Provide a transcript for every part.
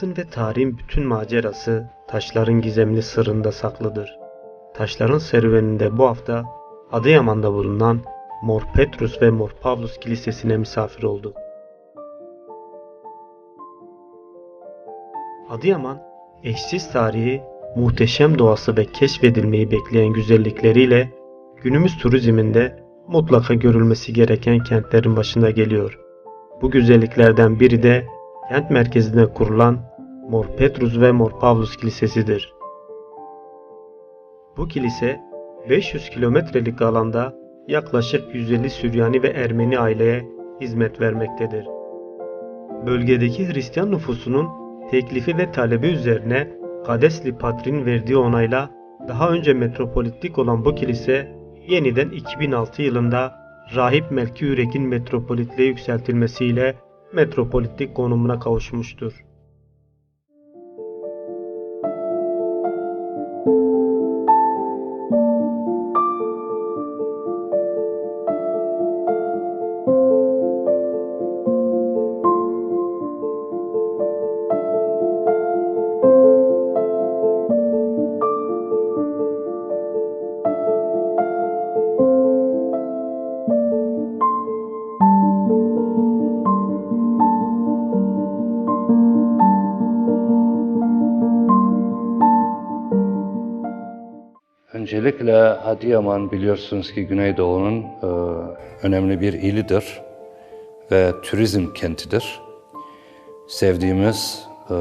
Hayatın ve tarihin bütün macerası taşların gizemli sırrında saklıdır. Taşların serüveninde bu hafta Adıyaman'da bulunan Mor Petrus ve Mor Pavlus Kilisesi'ne misafir olduk. Adıyaman, eşsiz tarihi, muhteşem doğası ve keşfedilmeyi bekleyen güzellikleriyle günümüz turizminde mutlaka görülmesi gereken kentlerin başında geliyor. Bu güzelliklerden biri de kent merkezine kurulan Mor Petrus ve Mor Pavlus Kilisesi'dir. Bu kilise 500 kilometrelik alanda yaklaşık 150 Süryani ve Ermeni aileye hizmet vermektedir. Bölgedeki Hristiyan nüfusunun teklifi ve talebi üzerine Kadesli Patriğin verdiği onayla daha önce metropolitlik olan bu kilise yeniden 2006 yılında Rahip Melki Yürek'in metropolitliğe yükseltilmesiyle metropolitlik konumuna kavuşmuştur. Öncelikle Adıyaman biliyorsunuz ki Güneydoğu'nun e, önemli bir ilidir ve turizm kentidir. Sevdiğimiz e,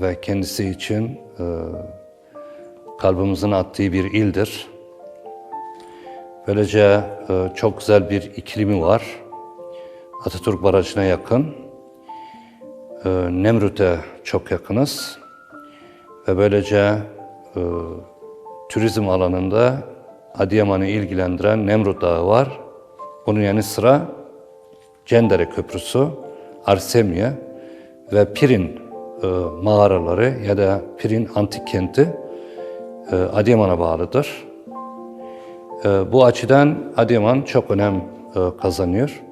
ve kendisi için e, kalbimizin attığı bir ildir. Böylece e, çok güzel bir iklimi var. Atatürk Barajı'na yakın. E, Nemrut'e çok yakınız. Ve böylece e, turizm alanında Adıyaman'ı ilgilendiren Nemrut Dağı var. Bunun yanı sıra Cendere Köprüsü, Arsemya ve Pirin e, mağaraları ya da Pirin antik kenti e, Adıyaman'a bağlıdır. E, bu açıdan Adıyaman çok önem e, kazanıyor.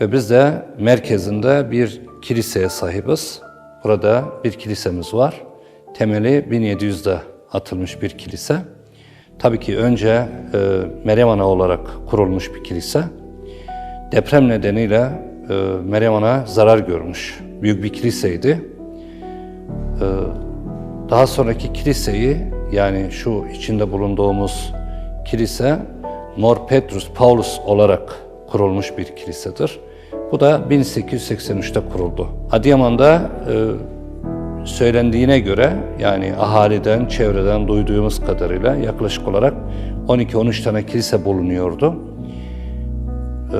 Ve biz de merkezinde bir kiliseye sahibiz. Burada bir kilisemiz var. Temeli 1700'de atılmış bir kilise. Tabii ki önce e, Meryem Ana olarak kurulmuş bir kilise. Deprem nedeniyle e, Meryem Ana zarar görmüş. Büyük bir kiliseydi. E, daha sonraki kiliseyi yani şu içinde bulunduğumuz kilise Mor Petrus Paulus olarak kurulmuş bir kilisedir. Bu da 1883'te kuruldu. Adıyaman'da e, söylendiğine göre yani ahaliden, çevreden duyduğumuz kadarıyla yaklaşık olarak 12-13 tane kilise bulunuyordu. Ee,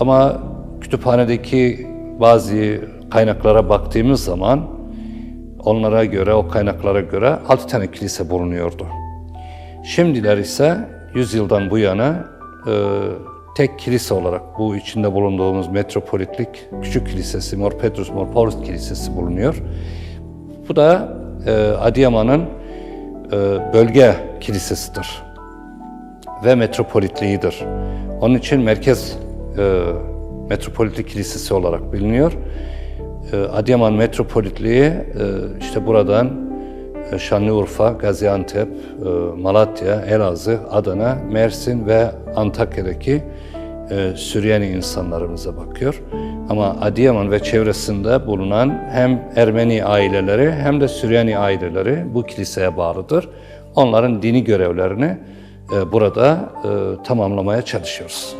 ama kütüphanedeki bazı kaynaklara baktığımız zaman onlara göre, o kaynaklara göre 6 tane kilise bulunuyordu. Şimdiler ise 100 yıldan bu yana e, tek kilise olarak bu içinde bulunduğumuz metropolitlik küçük kilisesi, Mor Petrus Mor Paulus Kilisesi bulunuyor. Bu da e, Adıyaman'ın e, bölge kilisesidir ve metropolitliğidir. Onun için merkez e, metropolitlik kilisesi olarak biliniyor. E, Adıyaman metropolitliği e, işte buradan e, Şanlıurfa, Gaziantep, e, Malatya, Elazığ, Adana, Mersin ve Antakya'daki e, Süryani insanlarımıza bakıyor. Ama Adıyaman ve çevresinde bulunan hem Ermeni aileleri hem de Süryani aileleri bu kiliseye bağlıdır. Onların dini görevlerini e, burada e, tamamlamaya çalışıyoruz.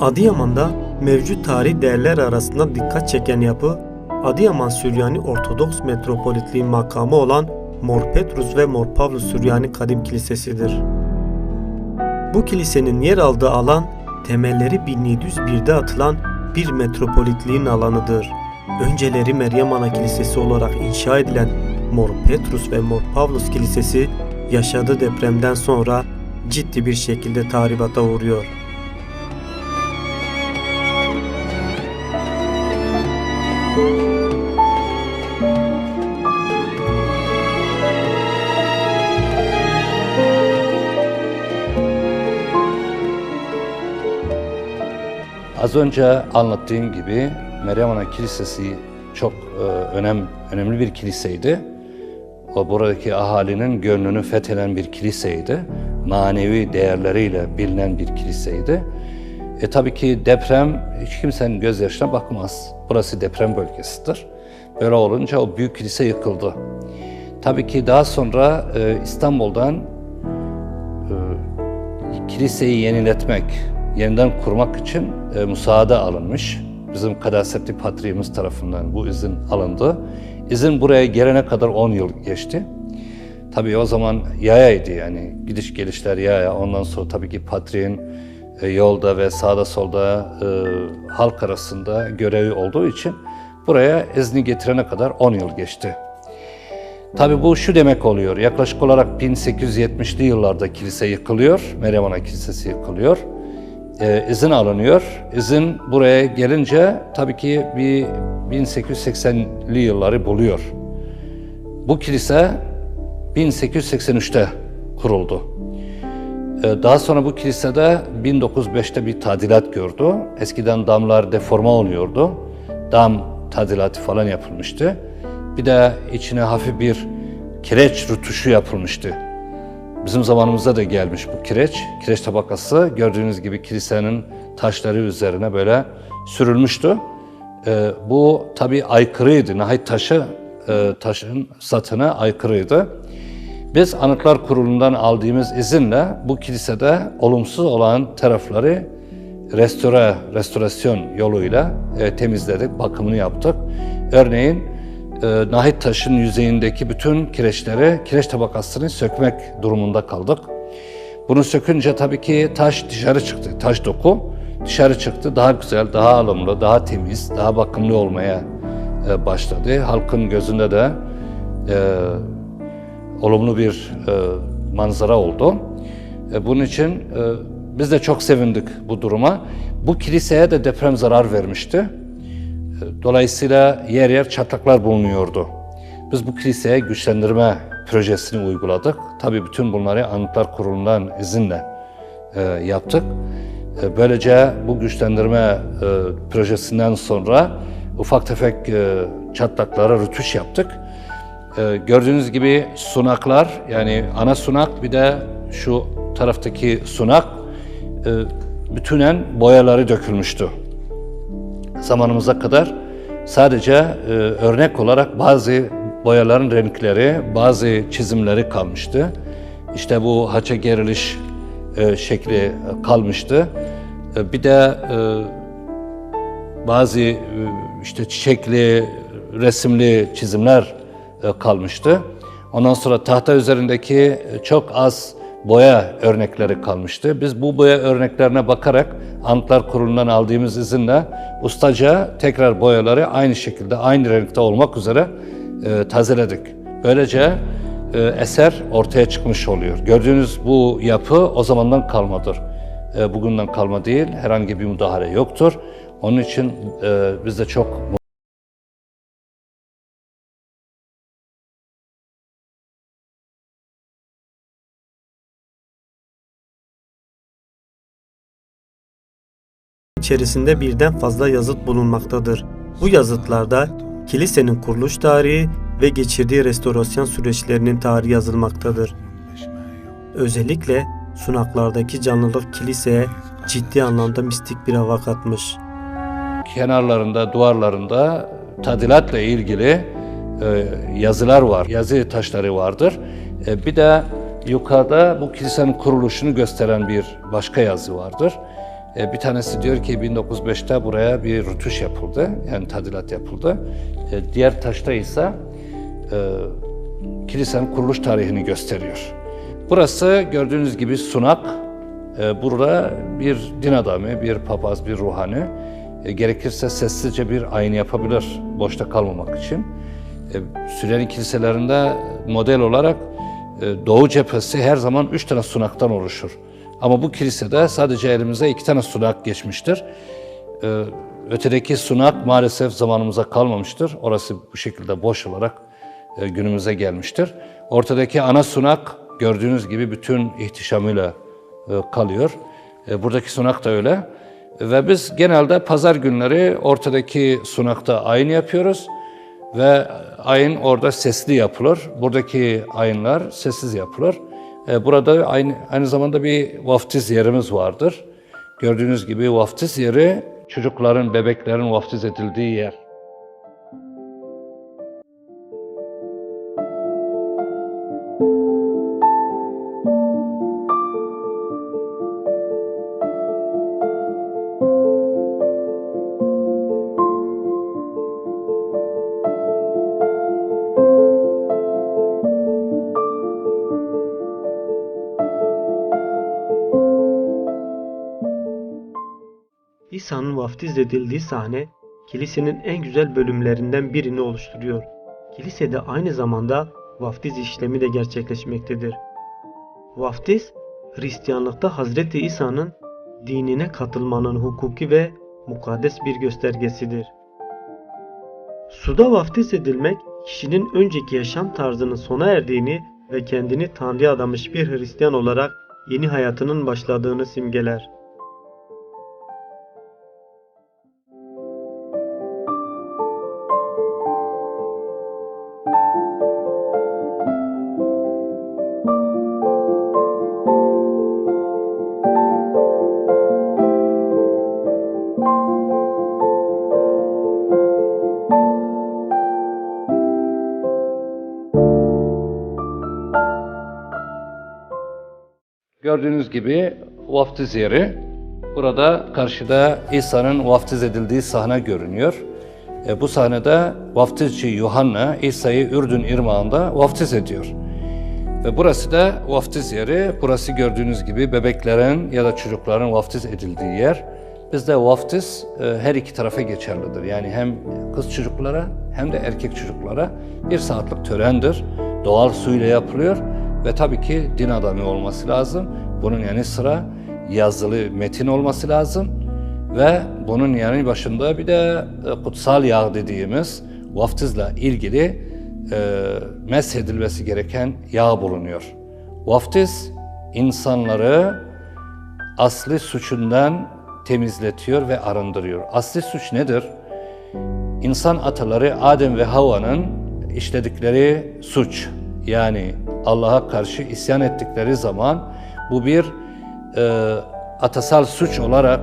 Adıyaman'da mevcut tarihi değerler arasında dikkat çeken yapı, Adıyaman Süryani Ortodoks Metropolitliği makamı olan Mor Petrus ve Mor Pavlus Süryani Kadim Kilisesi'dir. Bu kilisenin yer aldığı alan, temelleri 1701'de atılan bir metropolitliğin alanıdır. Önceleri Meryem Ana Kilisesi olarak inşa edilen Mor Petrus ve Mor Pavlus Kilisesi yaşadığı depremden sonra ciddi bir şekilde tahribata uğruyor. Az önce anlattığım gibi Meryem Ana Kilisesi çok e, önem önemli bir kiliseydi. O buradaki ahalinin gönlünü fetheden bir kiliseydi. Manevi değerleriyle bilinen bir kiliseydi. E tabii ki deprem hiç kimsenin gözyaşına bakmaz. Burası deprem bölgesidir. Böyle olunca o büyük kilise yıkıldı. Tabii ki daha sonra e, İstanbul'dan kiliseyi yeniletmek, yeniden kurmak için e, müsaade alınmış. Bizim Kadasetli Patriğimiz tarafından bu izin alındı. İzin buraya gelene kadar 10 yıl geçti. Tabii o zaman yayaydı yani gidiş gelişler yaya. Ondan sonra tabii ki Patriğin e, yolda ve sağda solda e, halk arasında görevi olduğu için buraya izni getirene kadar 10 yıl geçti. Tabi bu şu demek oluyor. Yaklaşık olarak 1870'li yıllarda kilise yıkılıyor. Meryem Ana Kilisesi yıkılıyor. Ee, izin alınıyor. İzin buraya gelince tabii ki bir 1880'li yılları buluyor. Bu kilise 1883'te kuruldu. Ee, Daha sonra bu kilisede 1905'te bir tadilat gördü. Eskiden damlar deforme oluyordu. Dam tadilatı falan yapılmıştı. Bir de içine hafif bir kireç rutuşu yapılmıştı. Bizim zamanımızda da gelmiş bu kireç. Kireç tabakası gördüğünüz gibi kilisenin taşları üzerine böyle sürülmüştü. Ee, bu tabii aykırıydı. Nahit taşı, e, taşın satına aykırıydı. Biz Anıtlar Kurulu'ndan aldığımız izinle bu kilisede olumsuz olan tarafları restore, restorasyon yoluyla e, temizledik, bakımını yaptık. Örneğin e, nahit taşın yüzeyindeki bütün kireçleri, kireç tabakasını sökmek durumunda kaldık. Bunu sökünce tabii ki taş dışarı çıktı, taş doku dışarı çıktı. Daha güzel, daha alımlı, daha temiz, daha bakımlı olmaya e, başladı. Halkın gözünde de e, olumlu bir e, manzara oldu. E, bunun için e, biz de çok sevindik bu duruma. Bu kiliseye de deprem zarar vermişti. E, Dolayısıyla yer yer çatlaklar bulunuyordu. Biz bu kiliseye güçlendirme projesini uyguladık. Tabii bütün bunları Anıtlar Kurulu'ndan izinle e, yaptık. E, böylece bu güçlendirme e, projesinden sonra ufak tefek e, çatlaklara rütuş yaptık. Ee, gördüğünüz gibi sunaklar yani ana sunak bir de şu taraftaki sunak e, bütünen boyaları dökülmüştü. Zamanımıza kadar sadece e, örnek olarak bazı boyaların renkleri, bazı çizimleri kalmıştı. İşte bu haça geriliş e, şekli kalmıştı. Bir de bazı işte çiçekli, resimli çizimler kalmıştı. Ondan sonra tahta üzerindeki e, çok az boya örnekleri kalmıştı. Biz bu boya örneklerine bakarak Anıtlar Kurulu'ndan aldığımız izinle ustaca tekrar boyaları aynı şekilde, aynı renkte olmak üzere e, tazeledik. Böylece e, eser ortaya çıkmış oluyor. Gördüğünüz bu yapı o zamandan kalmadır. E, bugünden kalma değil, herhangi bir müdahale yoktur. Onun için e, biz de çok içerisinde birden fazla yazıt bulunmaktadır. Bu yazıtlarda kilisenin kuruluş tarihi ve geçirdiği restorasyon süreçlerinin tarihi yazılmaktadır. Özellikle sunaklardaki canlılık kiliseye ciddi anlamda mistik bir hava katmış. kenarlarında, duvarlarında tadilatla ilgili e, yazılar var. Yazı taşları vardır. E, bir de yukarıda bu kilisenin kuruluşunu gösteren bir başka yazı vardır. E, bir tanesi diyor ki 1905'te buraya bir rütuş yapıldı. Yani tadilat yapıldı. E, diğer taşta ise e, kilisenin kuruluş tarihini gösteriyor. Burası gördüğünüz gibi sunak. Burada bir din adamı, bir papaz, bir ruhani gerekirse sessizce bir ayin yapabilir boşta kalmamak için. E, kiliselerinde model olarak Doğu cephesi her zaman üç tane sunaktan oluşur. Ama bu kilisede sadece elimize iki tane sunak geçmiştir. E, Ötedeki sunak maalesef zamanımıza kalmamıştır. Orası bu şekilde boş olarak e, günümüze gelmiştir. Ortadaki ana sunak gördüğünüz gibi bütün ihtişamıyla e, kalıyor. E, Buradaki sunak da öyle. Ve biz genelde pazar günleri ortadaki sunakta ayin yapıyoruz ve ayin orada sesli yapılır. Buradaki ayinler sessiz yapılır. E, Burada aynı, aynı zamanda bir vaftiz yerimiz vardır. Gördüğünüz gibi vaftiz yeri çocukların, bebeklerin vaftiz edildiği yer. Vaftiz edildiği sahne kilisenin en güzel bölümlerinden birini oluşturuyor. Kilisede aynı zamanda vaftiz işlemi de gerçekleşmektedir. Vaftiz, Hristiyanlıkta Hazreti İsa'nın dinine katılmanın hukuki ve mukaddes bir göstergesidir. Suda vaftiz edilmek, kişinin önceki yaşam tarzının sona erdiğini ve kendini Tanrı'ya adamış bir Hristiyan olarak yeni hayatının başladığını simgeler. Gördüğünüz gibi vaftiz yeri. Burada karşıda İsa'nın vaftiz edildiği sahne görünüyor. E, bu sahnede vaftizci Yuhanna İsa'yı Ürdün irmağında vaftiz ediyor. Ve burası da vaftiz yeri. Burası gördüğünüz gibi bebeklerin ya da çocukların vaftiz edildiği yer. Bizde vaftiz e, her iki tarafa geçerlidir. Yani hem kız çocuklara hem de erkek çocuklara bir saatlik törendir. Doğal suyla yapılıyor ve tabii ki din adamı olması lazım. Bunun yanı sıra yazılı metin olması lazım ve bunun yanı başında bir de e, kutsal yağ dediğimiz vaftizle ilgili e, meshedilmesi gereken yağ bulunuyor. Vaftiz insanları asli suçundan temizletiyor ve arındırıyor. Asli suç nedir? İnsan ataları Adem ve Havva'nın işledikleri suç. Yani Allah'a karşı isyan ettikleri zaman bu bir e, atasal suç olarak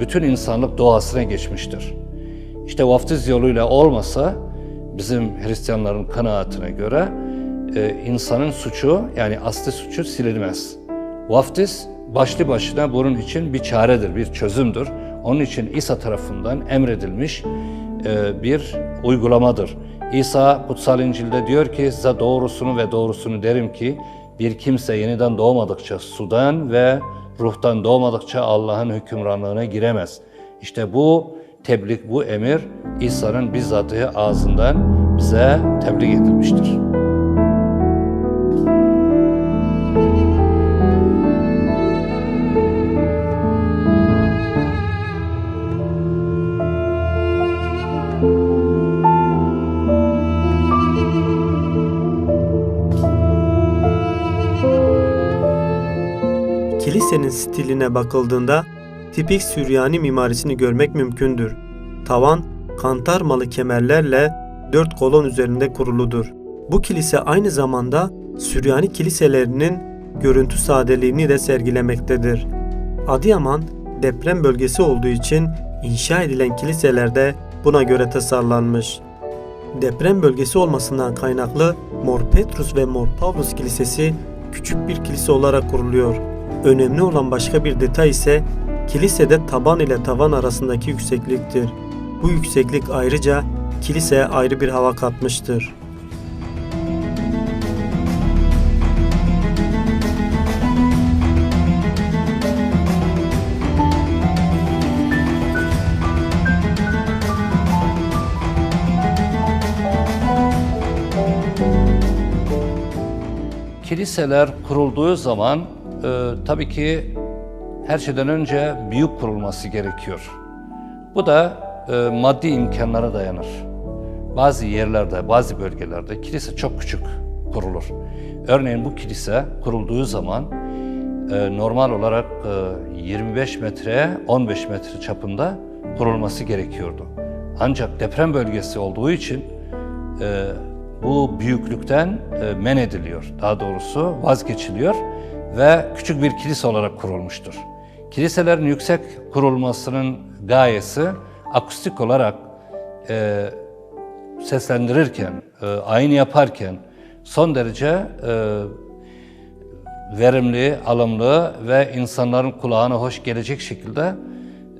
bütün insanlık doğasına geçmiştir. İşte vaftiz yoluyla olmasa bizim Hristiyanların kanaatine göre e, insanın suçu yani asli suçu silinmez. Vaftiz başlı başına bunun için bir çaredir, bir çözümdür. Onun için İsa tarafından emredilmiş bir uygulamadır. İsa kutsal İncil'de diyor ki size doğrusunu ve doğrusunu derim ki bir kimse yeniden doğmadıkça sudan ve ruhtan doğmadıkça Allah'ın hükümranlığına giremez. İşte bu tebliğ, bu emir İsa'nın bizzatı ağzından bize tebliğ edilmiştir. Stiline bakıldığında tipik Süryani mimarisini görmek mümkündür. Tavan kantarmalı kemerlerle dört kolon üzerinde kuruludur. Bu kilise aynı zamanda Süryani kiliselerinin görüntü sadeliğini de sergilemektedir. Adıyaman deprem bölgesi olduğu için inşa edilen kiliseler de buna göre tasarlanmış. Deprem bölgesi olmasından kaynaklı Mor Petrus ve Mor Pavlus Kilisesi küçük bir kilise olarak kuruluyor. Önemli olan başka bir detay ise kilisede taban ile tavan arasındaki yüksekliktir. Bu yükseklik ayrıca kiliseye ayrı bir hava katmıştır. Kiliseler kurulduğu zaman e, tabii ki her şeyden önce büyük kurulması gerekiyor. Bu da e, maddi imkanlara dayanır. Bazı yerlerde, bazı bölgelerde kilise çok küçük kurulur. Örneğin bu kilise kurulduğu zaman e, normal olarak e, 25 metre 15 metre çapında kurulması gerekiyordu. Ancak deprem bölgesi olduğu için e, bu büyüklükten e, men ediliyor. Daha doğrusu vazgeçiliyor ve küçük bir kilise olarak kurulmuştur. Kiliselerin yüksek kurulmasının gayesi akustik olarak e, seslendirirken, e, ayin yaparken son derece e, verimli, alımlı ve insanların kulağına hoş gelecek şekilde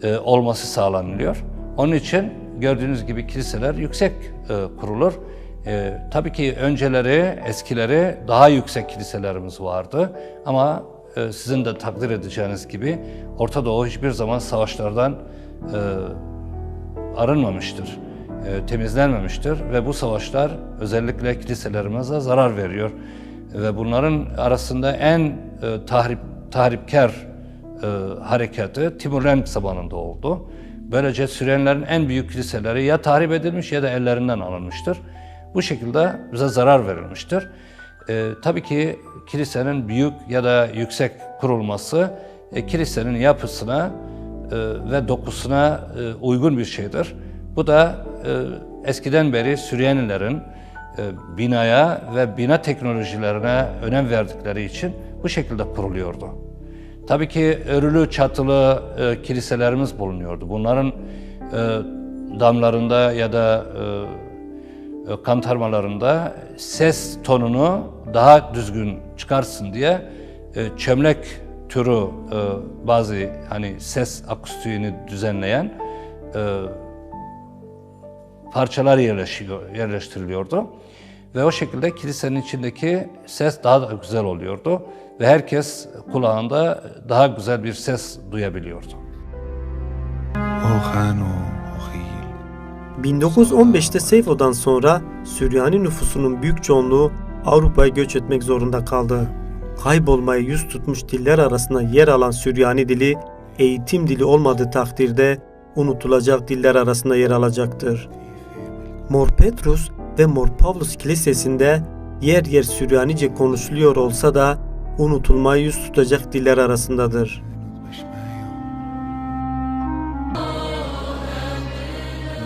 e, olması sağlanılıyor. Onun için gördüğünüz gibi kiliseler yüksek e, kurulur. E, tabii ki önceleri, eskileri daha yüksek kiliselerimiz vardı ama e, sizin de takdir edeceğiniz gibi Orta Doğu hiçbir zaman savaşlardan e, arınmamıştır, e, temizlenmemiştir ve bu savaşlar özellikle kiliselerimize zarar veriyor. Ve bunların arasında en e, tahrip, tahripkar e, harekatı Timurlenk zamanında oldu. Böylece Süryanilerin en büyük kiliseleri ya tahrip edilmiş ya da ellerinden alınmıştır. Bu şekilde bize zarar verilmiştir. E, tabii ki kilisenin büyük ya da yüksek kurulması e, kilisenin yapısına e, ve dokusuna e, uygun bir şeydir. Bu da e, eskiden beri Süryanilerin e, binaya ve bina teknolojilerine önem verdikleri için bu şekilde kuruluyordu. Tabii ki örülü çatılı e, kiliselerimiz bulunuyordu. Bunların e, damlarında ya da e, kantarmalarında ses tonunu daha düzgün çıkarsın diye e, çömlek türü e, bazı hani ses akustiğini düzenleyen e, parçalar yerleşiyor, yerleştiriliyordu. Ve o şekilde kilisenin içindeki ses daha da güzel oluyordu. Ve herkes kulağında daha güzel bir ses duyabiliyordu. Ohan o Ohil. 1915'te Seyfo'dan sonra Süryani nüfusunun büyük çoğunluğu Avrupa'ya göç etmek zorunda kaldı. Kaybolmaya yüz tutmuş diller arasında yer alan Süryani dili, eğitim dili olmadığı takdirde unutulacak diller arasında yer alacaktır. Mor Petrus ve Mor Pavlus Kilisesi'nde yer yer Süryanice konuşuluyor olsa da unutulmaya yüz tutacak diller arasındadır.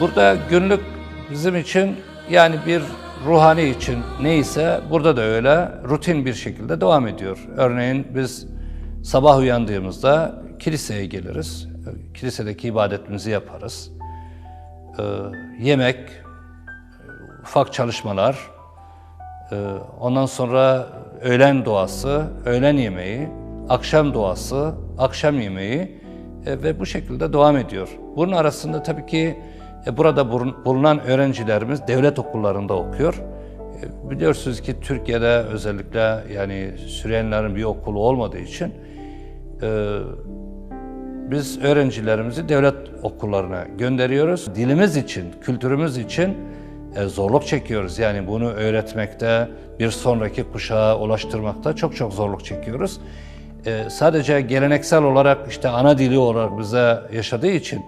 Burada günlük bizim için yani bir ruhani için neyse burada da öyle rutin bir şekilde devam ediyor. Örneğin biz sabah uyandığımızda kiliseye geliriz. Kilisedeki ibadetimizi yaparız. Ee, yemek, ufak çalışmalar, e, ondan sonra öğlen duası, öğlen yemeği, akşam duası, akşam yemeği e, ve bu şekilde devam ediyor. Bunun arasında tabii ki e, burada bulun- bulunan öğrencilerimiz devlet okullarında okuyor. E, Biliyorsunuz ki Türkiye'de özellikle yani Süryanilerin bir okulu olmadığı için e, biz öğrencilerimizi devlet okullarına gönderiyoruz. Dilimiz için, kültürümüz için zorluk çekiyoruz. Yani bunu öğretmekte, bir sonraki kuşağa ulaştırmakta çok çok zorluk çekiyoruz. Sadece geleneksel olarak işte ana dili olarak bize yaşadığı için,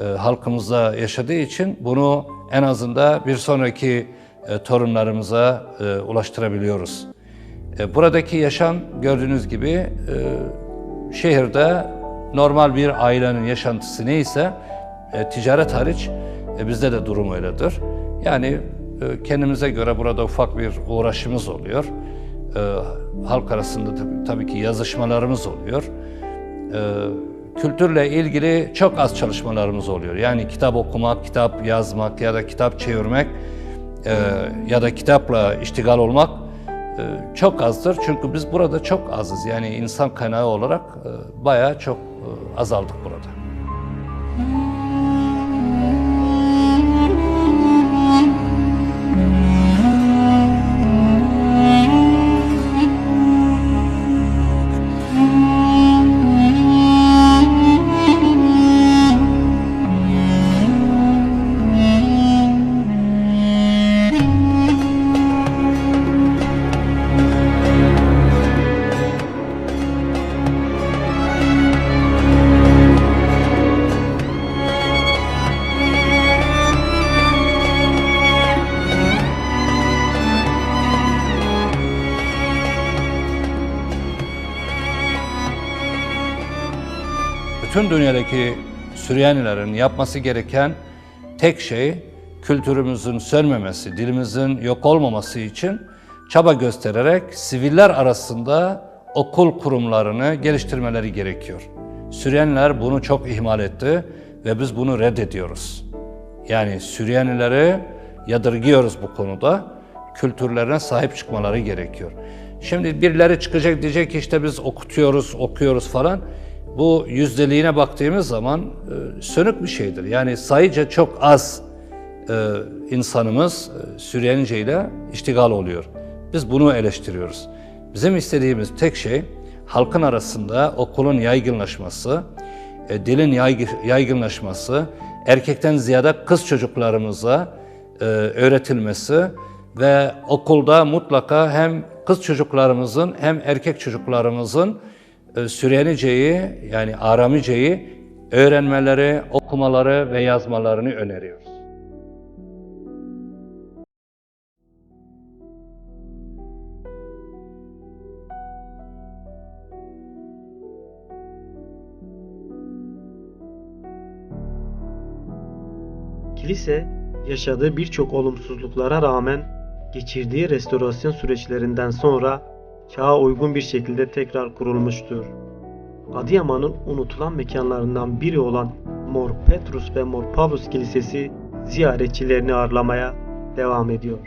e, halkımızda yaşadığı için bunu en azından bir sonraki e, torunlarımıza e, ulaştırabiliyoruz. Buradaki yaşam gördüğünüz gibi şehirde normal bir ailenin yaşantısı neyse e, ticaret hariç bizde de durum öyledir. Yani kendimize göre burada ufak bir uğraşımız oluyor. Halk arasında tabii, ki yazışmalarımız oluyor. Kültürle ilgili çok az çalışmalarımız oluyor. Yani kitap okumak, kitap yazmak ya da kitap çevirmek e, ya da kitapla iştigal olmak e, çok azdır. Çünkü biz burada çok azız. Yani insan kaynağı olarak e, bayağı çok e, azaldık burada. Dünyadaki Süryanilerin yapması gereken tek şey kültürümüzün sönmemesi, dilimizin yok olmaması için çaba göstererek siviller arasında okul kurumlarını geliştirmeleri gerekiyor. Süryaniler bunu çok ihmal etti ve biz bunu reddediyoruz. Yani Süryanileri yadırgıyoruz bu konuda. Kültürlerine sahip çıkmaları gerekiyor. Şimdi birileri çıkacak diyecek ki işte biz okutuyoruz, okuyoruz falan. Bu yüzdeliğine baktığımız zaman e, sönük bir şeydir. Yani sayıca çok az e, insanımız e, Süryanice ile iştigal oluyor. Biz bunu eleştiriyoruz. Bizim istediğimiz tek şey halkın arasında okulun yaygınlaşması, dilin yaygı- yaygınlaşması, erkekten ziyade kız çocuklarımıza öğretilmesi ve okulda mutlaka hem kız çocuklarımızın hem erkek çocuklarımızın Süryanice'yi yani Aramice'yi öğrenmeleri, okumaları ve yazmalarını öneriyoruz. Kilise yaşadığı birçok olumsuzluklara rağmen geçirdiği restorasyon süreçlerinden sonra çağa uygun bir şekilde tekrar kurulmuştur. Adıyaman'ın unutulan mekanlarından biri olan Mor Petrus ve Mor Pavlus Kilisesi ziyaretçilerini ağırlamaya devam ediyor.